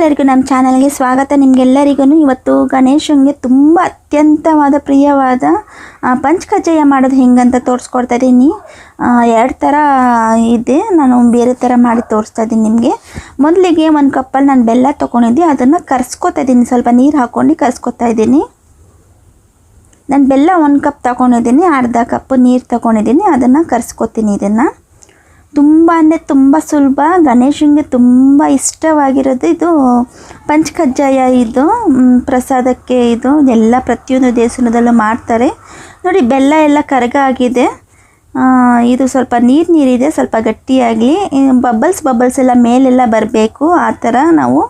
ಎಲ್ಲರಿಗೂ ನಮ್ಮ ಚಾನಲ್ಗೆ ಸ್ವಾಗತ. ನಿಮಗೆಲ್ಲರಿಗೂ ಇವತ್ತು ಗಣೇಶನಿಗೆ ತುಂಬ ಅತ್ಯಂತವಾದ ಪ್ರಿಯವಾದ ಪಂಚಕಜ್ಜಾಯ ಮಾಡೋದು ಹೆಂಗಂತ ತೋರಿಸ್ಕೊಡ್ತಾ ಇದ್ದೀನಿ. ಎರಡು ಥರ ಇದೆ. ನಾನು ಬೇರೆ ಥರ ಮಾಡಿ ತೋರಿಸ್ತಾ ಇದ್ದೀನಿ ನಿಮಗೆ. ಮೊದಲಿಗೆ ಒಂದು ಕಪ್ಪಲ್ಲಿ ನಾನು ಬೆಲ್ಲ ತೊಗೊಂಡಿದ್ದೆ. ಅದನ್ನು ಕರ್ಸ್ಕೊತಾ ಇದ್ದೀನಿ. ಸ್ವಲ್ಪ ನೀರು ಹಾಕ್ಕೊಂಡು ಕರ್ಸ್ಕೊತಾ ಇದ್ದೀನಿ. ನಾನು ಬೆಲ್ಲ ಒಂದು ಕಪ್ ತೊಗೊಂಡಿದ್ದೀನಿ. ಅರ್ಧ ಕಪ್ ನೀರು ತೊಗೊಂಡಿದ್ದೀನಿ. ಅದನ್ನು ಕರ್ಸ್ಕೊತೀನಿ ಇದನ್ನು. ತುಂಬ ಅಂದರೆ ತುಂಬ ಸುಲಭ. ಗಣೇಶನಿಗೆ ತುಂಬ ಇಷ್ಟವಾಗಿರೋದು ಇದು ಪಂಚಕಜ್ಜಾಯ ಇದು ಪ್ರಸಾದಕ್ಕೆ ಇದು ಎಲ್ಲ ಪ್ರತಿಯೊಂದು ದೇವಸ್ಥಾನದಲ್ಲೂ ಮಾಡ್ತಾರೆ. ನೋಡಿ, ಬೆಲ್ಲ ಎಲ್ಲ ಕರಗ ಆಗಿದೆ ಇದು ಸ್ವಲ್ಪ ನೀರು ನೀರಿದೆ, ಸ್ವಲ್ಪ ಗಟ್ಟಿಯಾಗಲಿ. ಬಬಲ್ಸ್ ಬಬಲ್ಸ್ ಎಲ್ಲ ಮೇಲೆಲ್ಲ ಬರಬೇಕು. ಆ ಥರ ನಾವು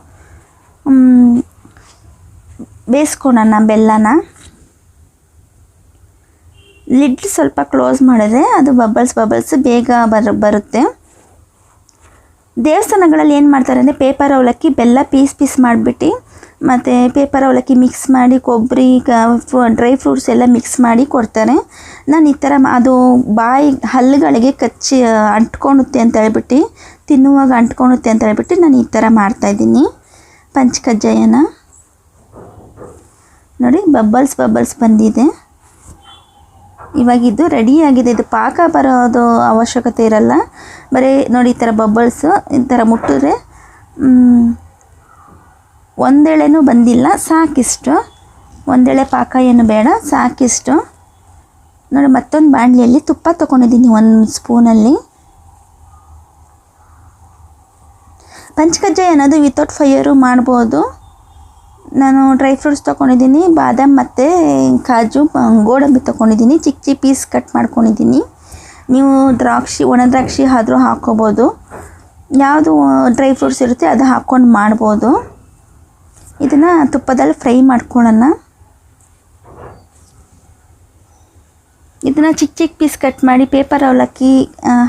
ಬೇಯಿಸ್ಕೊಳೋಣ ಬೆಲ್ಲನ. ಲಿಡ್ ಸ್ವಲ್ಪ ಕ್ಲೋಸ್ ಮಾಡಿದ್ರೆ ಅದು ಬಬಲ್ಸ್ ಬಬಲ್ಸ್ ಬೇಗ ಬರ, ಬರುತ್ತೆ. ದೇವಸ್ಥಾನಗಳಲ್ಲಿ ಏನು ಮಾಡ್ತಾರೆ ಅಂದರೆ ಪೇಪರ್ ಅವಲಕ್ಕಿ ಬೆಲ್ಲ ಪೀಸ್ ಪೀಸ್ ಮಾಡಿಬಿಟ್ಟು ಮತ್ತು ಪೇಪರ್ ಅವಲಕ್ಕಿ ಮಿಕ್ಸ್ ಮಾಡಿ ಕೊಬ್ಬರಿ ಡ್ರೈ ಫ್ರೂಟ್ಸ್ ಎಲ್ಲ ಮಿಕ್ಸ್ ಮಾಡಿ ಕೊಡ್ತಾರೆ. ನಾನು ಈ ಥರ ಅದು ಬಾಯಿ ಹಲ್ಲುಗಳಿಗೆ ಕಚ್ಚಿ ಅಂಟ್ಕೊಳುತ್ತೆ ಅಂತ ಹೇಳ್ಬಿಟ್ಟು, ತಿನ್ನುವಾಗ ಅಂಟ್ಕೊಳುತ್ತೆ ಅಂತ ಹೇಳ್ಬಿಟ್ಟು ನಾನು ಈ ಥರ ಮಾಡ್ತಾಯಿದ್ದೀನಿ ಪಂಚಕಜ್ಜಾಯನ. ನೋಡಿ ಬಬ್ಬಲ್ಸ್ ಬಬ್ಬಲ್ಸ್ ಬಂದಿದೆ. ಇವಾಗ ಇದು ರೆಡಿಯಾಗಿದೆ ಇದು ಪಾಕ ಬರೋದು ಅವಶ್ಯಕತೆ ಇರಲ್ಲ. ಬರೀ ನೋಡಿ ಈ ಥರ ಬಬ್ಬಲ್ಸು ಈ ಥರ ಮುಟ್ಟಿದ್ರೆ ಒಂದೆಳೆನೂ ಬಂದಿಲ್ಲ. ಸಾಕಿಷ್ಟು. ಒಂದೆಳೆ ಪಾಕ ಏನು ಬೇಡ, ಸಾಕಿಷ್ಟು. ನೋಡಿ ಮತ್ತೊಂದು ಬಾಣಲಿಯಲ್ಲಿ ತುಪ್ಪ ತೊಗೊಂಡಿದ್ದೀನಿ ಒಂದು ಸ್ಪೂನಲ್ಲಿ. ಪಂಚಕಜ್ಜಾಯ ಅನ್ನೋದು ವಿತೌಟ್ ಫೈಯರು ಮಾಡ್ಬೋದು. ನಾನು ಡ್ರೈ ಫ್ರೂಟ್ಸ್ ತೊಗೊಂಡಿದ್ದೀನಿ ಬಾದಾಮ್ ಮತ್ತು ಕಾಜು, ಗೋಡಂಬಿ ತೊಗೊಂಡಿದ್ದೀನಿ ಚಿಕ್ಕ ಚಿಕ್ಕ ಪೀಸ್ ಕಟ್ ಮಾಡ್ಕೊಂಡಿದ್ದೀನಿ. ನೀವು ದ್ರಾಕ್ಷಿ, ಒಣ ದ್ರಾಕ್ಷಿ ಆದರೂ ಹಾಕ್ಕೋಬೋದು. ಯಾವುದು ಡ್ರೈ ಫ್ರೂಟ್ಸ್ ಇರುತ್ತೆ ಅದು ಹಾಕ್ಕೊಂಡು ಮಾಡ್ಬೋದು. ಇದನ್ನು ತುಪ್ಪದಲ್ಲಿ ಫ್ರೈ ಮಾಡ್ಕೊಳ್ಳೋಣ. ಇದನ್ನು ಚಿಕ್ಕ ಚಿಕ್ಕ ಪೀಸ್ ಕಟ್ ಮಾಡಿ ಪೇಪರ್ ಅವಲಕ್ಕಿ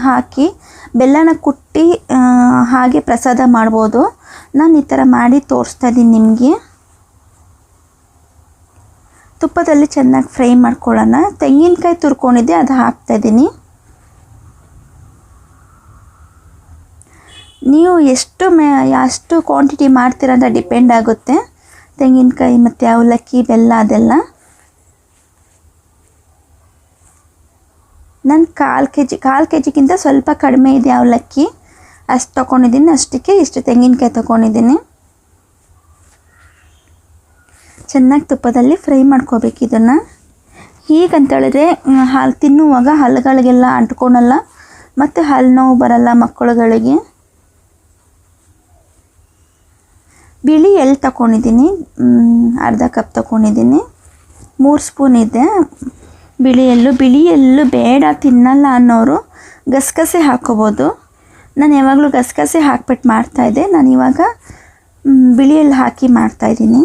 ಹಾಕಿ, ಬೆಲ್ಲನ ಕುಟ್ಟಿ ಹಾಗೆ ಪ್ರಸಾದ ಮಾಡ್ಬೋದು. ನಾನು ಈ ಥರ ಮಾಡಿ ತೋರಿಸ್ತಾ ಇದ್ದೀನಿ ನಿಮಗೆ. ತುಪ್ಪದಲ್ಲಿ ಚೆನ್ನಾಗಿ ಫ್ರೈ ಮಾಡ್ಕೊಳ್ಳೋಣ. ತೆಂಗಿನಕಾಯಿ ತುರ್ಕೊಂಡಿದ್ದೆ, ಅದು ಹಾಕ್ತಾಯಿದ್ದೀನಿ ನೀವು ಎಷ್ಟು ಮೇ, ಅಷ್ಟು ಕ್ವಾಂಟಿಟಿ ಮಾಡ್ತೀರ ಅಂತ ಡಿಪೆಂಡ್ ಆಗುತ್ತೆ. ತೆಂಗಿನಕಾಯಿ ಮತ್ತು ಅವಲಕ್ಕಿ, ಬೆಲ್ಲ ಅದೆಲ್ಲ. ನಾನು ಕಾಲು ಕೆ ಜಿ ಕಾಲು ಕೆ ಜಿಗಿಂತ ಸ್ವಲ್ಪ ಕಡಿಮೆ ಇದೆ ಅವಲಕ್ಕಿ. ಅಷ್ಟು ತೊಗೊಂಡಿದ್ದೀನಿ ಅಷ್ಟಕ್ಕೆ ಇಷ್ಟು ತೆಂಗಿನಕಾಯಿ ತೊಗೊಂಡಿದ್ದೀನಿ ಚೆನ್ನಾಗಿ ತುಪ್ಪದಲ್ಲಿ ಫ್ರೈ ಮಾಡ್ಕೋಬೇಕು ಇದನ್ನು. ಹೀಗಂತ ಹೇಳಿದ್ರೆ ಮ್, ಹಾಲು ತಿನ್ನುವಾಗ ಹಲ್ಲುಗಳಿಗೆಲ್ಲ ಅಂಟ್ಕೊಳಲ್ಲ ಮತ್ತು ಹಲ್ಲು ನೋವು ಬರಲ್ಲ ಮಕ್ಕಳುಗಳಿಗೆ. ಬಿಳಿ ಎಲ್ಲಿ ತಗೊಂಡಿದ್ದೀನಿ ಅರ್ಧ ಕಪ್ ತಗೊಂಡಿದ್ದೀನಿ ಮೂರು ಸ್ಪೂನ್ ಇದೆ. ಬಿಳಿ ಎಳ್ಳು ಬಿಳಿ ಎಳ್ಳು ಬೇಡ ತಿನ್ನಲ್ಲ ಅನ್ನೋರು ಗಸಗಸೆ ಹಾಕ್ಕೋಬೋದು ನಾನು ಯಾವಾಗಲೂ ಗಸಗಸೆ ಹಾಕ್ಬಿಟ್ಟು ಮಾಡ್ತಾಯಿದ್ದೆ ನಾನು ಇವಾಗ ಬಿಳಿ ಎಳ್ಳು ಹಾಕಿ ಮಾಡ್ತಾಯಿದ್ದೀನಿ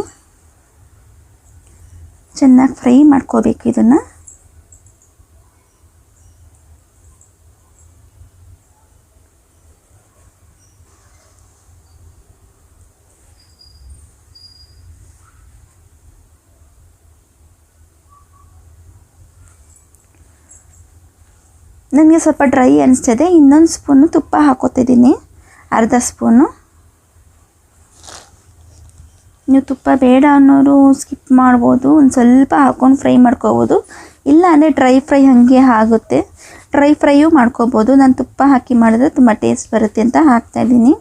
ಚೆನ್ನಾಗಿ ಫ್ರೈ ಮಾಡ್ಕೋಬೇಕು ಇದನ್ನು. ನನಗೆ ಸ್ವಲ್ಪ ಡ್ರೈ ಅನಿಸ್ತಿದೆ ಇನ್ನೊಂದು ಸ್ಪೂನು ತುಪ್ಪ ಹಾಕೋತಿದ್ದೀನಿ ಅರ್ಧ ಸ್ಪೂನು. ನೀವು ತುಪ್ಪ ಬೇಡ ಅನ್ನೋರು ಸ್ಕಿಪ್ ಮಾಡ್ಬೋದು. ಒಂದು ಸ್ವಲ್ಪ ಹಾಕ್ಕೊಂಡು ಫ್ರೈ ಮಾಡ್ಕೋಬೋದು. ಇಲ್ಲ ಅಂದರೆ ಡ್ರೈ ಫ್ರೈ ಹಾಗೆ ಆಗುತ್ತೆ. ಡ್ರೈ ಫ್ರೈಯೂ ಮಾಡ್ಕೋಬೋದು. ನಾನು ತುಪ್ಪ ಹಾಕಿ ಮಾಡಿದ್ರೆ ತುಂಬ ಟೇಸ್ಟ್ ಬರುತ್ತೆ ಅಂತ ಹಾಕ್ತಾಯಿದ್ದೀನಿ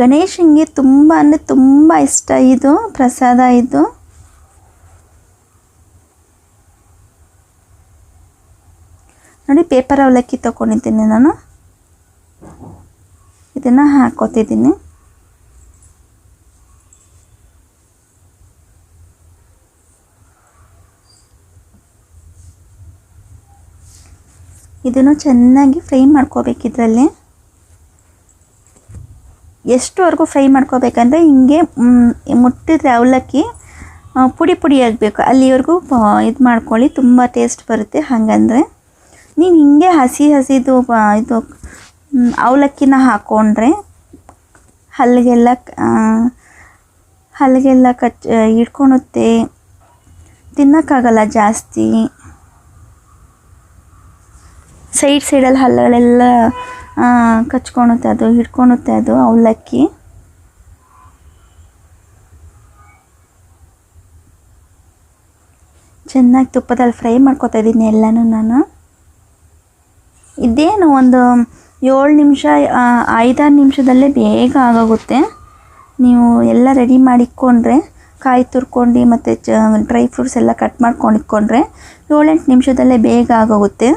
ಗಣೇಶನಿಗೆ ತುಂಬ ಅಂದರೆ ತುಂಬ ಇಷ್ಟ ಇದು, ಪ್ರಸಾದ ಇದು. ನೋಡಿ ಪೇಪರ್ ಅವಲಕ್ಕಿ ತೊಗೊಂಡಿದ್ದೀನಿ ನಾನು. ಇದನ್ನು ಹಾಕೋತಿದ್ದೀನಿ. ಇದನ್ನು ಚೆನ್ನಾಗಿ ಫ್ರೈ ಮಾಡ್ಕೋಬೇಕು ಇದರಲ್ಲಿ. ಎಷ್ಟುವರೆಗೂ ಫ್ರೈ ಮಾಡ್ಕೋಬೇಕಂದ್ರೆ ಹಿಂಗೆ ಮುಟ್ಟಿದ್ರೆ ಅವಲಕ್ಕಿ ಪುಡಿ ಪುಡಿ ಆಗಬೇಕು. ಅಲ್ಲಿವರೆಗೂ ಇದು ಮಾಡ್ಕೊಳ್ಳಿ, ತುಂಬ ಟೇಸ್ಟ್ ಬರುತ್ತೆ. ಹಾಗಂದರೆ ನೀವು ಹಿಂಗೆ ಹಸಿ ಹಸಿದು ಇದು ಅವಲಕ್ಕಿನ ಹಾಕ್ಕೊಂಡ್ರೆ ಹಲ್ಲಿಗೆಲ್ಲ ಹಲ್ಲಿಗೆಲ್ಲ ಕಚ್ ಹಿಡ್ಕೊಳುತ್ತೆ ತಿನ್ನೋಕ್ಕಾಗಲ್ಲ ಜಾಸ್ತಿ. ಸೈಡ್ ಸೈಡಲ್ಲಿ ಹಲ್ಲುಗಳೆಲ್ಲ ಕಚ್ಕೊಳುತ್ತೆ ಅದು ಹಿಡ್ಕೊಳುತ್ತೆ ಅದು ಅವಲಕ್ಕಿ. ಚೆನ್ನಾಗಿ ತುಪ್ಪದಲ್ಲಿ ಫ್ರೈ ಮಾಡ್ಕೊತಾ ಇದ್ದೀನಿ ಎಲ್ಲನೂ ನಾನು. ಇದೇನು ಒಂದು ಏಳು ನಿಮಿಷ ಐದಾರು ನಿಮಿಷದಲ್ಲೇ ಬೇಗ ಆಗೋಗುತ್ತೆ. ನೀವು ಎಲ್ಲ ರೆಡಿ ಮಾಡಿಕೊಂಡ್ರೆ ಕಾಯಿ ತುರ್ಕೊಂಡು ಮತ್ತು ಚ ಡ್ರೈ ಫ್ರೂಟ್ಸ್ ಎಲ್ಲ ಕಟ್ ಮಾಡ್ಕೊಂಡು ಇಟ್ಕೊಂಡ್ರೆ, ಏಳೆಂಟು ನಿಮಿಷದಲ್ಲೇ ಬೇಗ ಆಗೋಗುತ್ತೆ.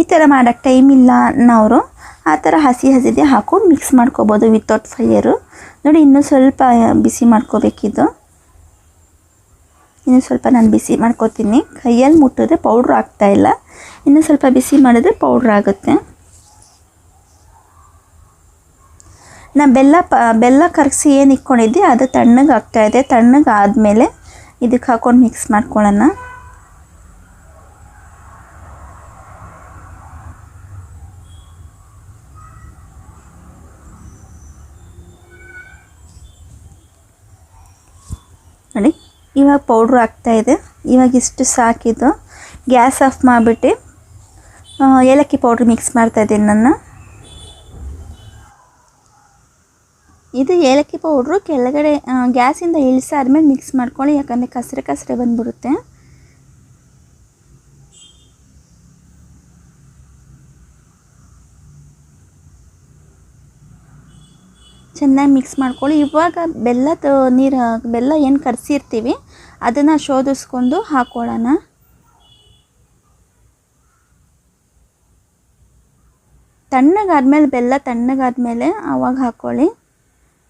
ಈ ಥರ ಮಾಡೋಕ್ಕೆ ಟೈಮ್ ಇಲ್ಲ ಅನ್ನೋರು, ಆ ಥರ ಹಸಿ ಹಸಿದೆ ಹಾಕೊಂಡು ಮಿಕ್ಸ್ ಮಾಡ್ಕೋಬೋದು ವಿತೌಟ್ ಫೈಯರು ನೋಡಿ, ಇನ್ನೂ ಸ್ವಲ್ಪ ಬಿಸಿ ಮಾಡ್ಕೋಬೇಕಿದ್ದು ಇನ್ನೂ ಸ್ವಲ್ಪ ನಾನು ಬಿಸಿ ಮಾಡ್ಕೋತೀನಿ. ಕೈಯಲ್ಲಿ ಮುಟ್ಟಿದ್ರೆ ಪೌಡ್ರ್ ಆಗ್ತಾಯಿಲ್ಲ ಇನ್ನು ಸ್ವಲ್ಪ ಬಿಸಿ ಮಾಡಿದ್ರೆ ಪೌಡ್ರ್ ಆಗುತ್ತೆ. ನಾ ಬೆಲ್ಲ ಪ, ಬೆಲ್ಲ ಕರಗಿಸಿ ಏನು ಇಕ್ಕೊಂಡಿದ್ದೆ ಅದು ತಣ್ಣಗೆ ಆಗ್ತಾಯಿದೆ ತಣ್ಣಗೆ ಆದಮೇಲೆ ಇದಕ್ಕೆ ಹಾಕೊಂಡು ಮಿಕ್ಸ್ ಮಾಡ್ಕೊಳ್ಳೋಣ ನೋಡಿ ಇವಾಗ ಪೌಡ್ರ್ ಆಗ್ತಾಯಿದೆ ಇವಾಗ ಇಷ್ಟು ಸಾಕಿದ್ದು. ಗ್ಯಾಸ್ ಆಫ್ ಮಾಡಿಬಿಟ್ಟು ಏಲಕ್ಕಿ ಪೌಡ್ರ್ ಮಿಕ್ಸ್ ಮಾಡ್ತಾಯಿದ್ದೀನಿ ನಾನು ಇದು ಏಲಕ್ಕಿ ಪೌಡ್ರು ಕೆಳಗಡೆ ಗ್ಯಾಸಿಂದ ಇಳಿಸಾದ್ಮೇಲೆ ಮಿಕ್ಸ್ ಮಾಡ್ಕೊಳ್ಳಿ. ಯಾಕಂದರೆ ಕಸರೆ ಕಸರೆ ಬಂದ್ಬಿಡುತ್ತೆ. ಚೆನ್ನಾಗಿ ಮಿಕ್ಸ್ ಮಾಡ್ಕೊಳ್ಳಿ. ಇವಾಗ ಬೆಲ್ಲದ ನೀರು, ಬೆಲ್ಲ ಏನು ಕರೆಸಿರ್ತೀವಿ, ಅದನ್ನು ಶೋಧಿಸ್ಕೊಂಡು ಹಾಕ್ಕೊಳ್ಳೋಣ ತಣ್ಣಗಾದ್ಮೇಲೆ, ಬೆಲ್ಲ ತಣ್ಣಗಾದ್ಮೇಲೆ ಆವಾಗ ಹಾಕ್ಕೊಳ್ಳಿ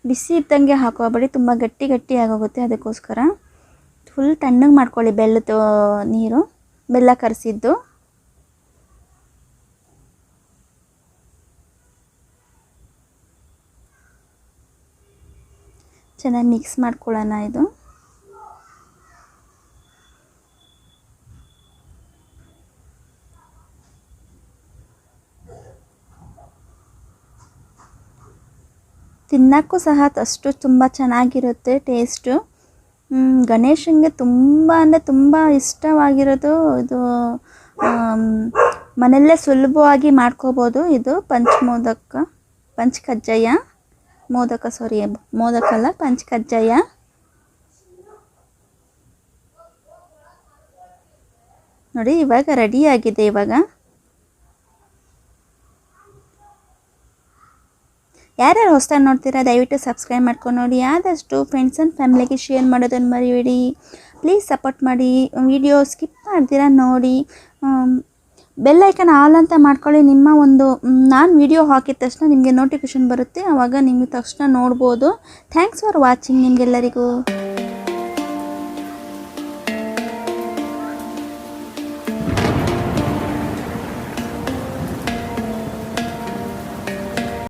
ಬಿಸಿ ಇದ್ದಂಗೆ ಹಾಕೋಬೇಡಿ, ತುಂಬ ಗಟ್ಟಿ ಗಟ್ಟಿ ಆಗೋಗುತ್ತೆ ಅದಕ್ಕೋಸ್ಕರ. ಫುಲ್ ತಣ್ಣಗೆ ಮಾಡ್ಕೊಳ್ಳಿ ಬೆಲ್ಲದ, ನೀರು, ಬೆಲ್ಲ ಕರೆಸಿದ್ದು. ಚೆನ್ನಾಗಿ ಮಿಕ್ಸ್ ಮಾಡ್ಕೊಳ್ಳೋಣ ಇದು. ತಿನ್ನೋಕ್ಕೂ ಸಹ ಅಷ್ಟು ತುಂಬ ಚೆನ್ನಾಗಿರುತ್ತೆ ಟೇಸ್ಟು ಗಣೇಶನಿಗೆ ತುಂಬ ಅಂದರೆ ತುಂಬ ಇಷ್ಟವಾಗಿರೋದು ಇದು ಮನೆಯಲ್ಲೇ ಸುಲಭವಾಗಿ ಮಾಡ್ಕೋಬೋದು ಇದು ಪಂಚಮೋದಕ, ಪಂಚಕಜ್ಜಾಯ. ಪಂಚ್ ಕಜ್ಜಾಯ ಮೋದಕ ಸಾರಿ ಮೋದಕ ಅಲ್ಲ, ಪಂಚಕಜ್ಜಾಯ. ನೋಡಿ, ಇವಾಗ ರೆಡಿ ಆಗಿದೆ ಇವಾಗ. ಯಾರ್ಯಾರು ಹೊಸ್ದಾಗಿ ನೋಡ್ತೀರಾ, ದಯವಿಟ್ಟು ಸಬ್ಸ್ಕ್ರೈಬ್ ಮಾಡ್ಕೊಂಡು ನೋಡಿ. ಆದಷ್ಟು ಫ್ರೆಂಡ್ಸ್ ಆ್ಯಂಡ್ ಫ್ಯಾಮಿಲಿಗೆ ಶೇರ್ ಮಾಡೋದನ್ನು ಮರಿಬೇಡಿ. ಪ್ಲೀಸ್ ಸಪೋರ್ಟ್ ಮಾಡಿ. ವಿಡಿಯೋ ಸ್ಕಿಪ್ ಮಾಡ್ತೀರಾ ನೋಡಿ. ಬೆಲ್ ಐಕನ್ ಆಲ್ ಅಂತ ಮಾಡ್ಕೊಳ್ಳಿ. ನಿಮ್ಮ ಒಂದು ನಾನು ವಿಡಿಯೋ ಹಾಕಿದ ತಕ್ಷಣ ನಿಮಗೆ ನೋಟಿಫಿಕೇಷನ್ ಬರುತ್ತೆ. ಆವಾಗ ನಿಮಗೆ ತಕ್ಷಣ ನೋಡ್ಬೋದು. ಥ್ಯಾಂಕ್ಸ್ ಫಾರ್ ವಾಚಿಂಗ್ ನಿಮಗೆಲ್ಲರಿಗೂ.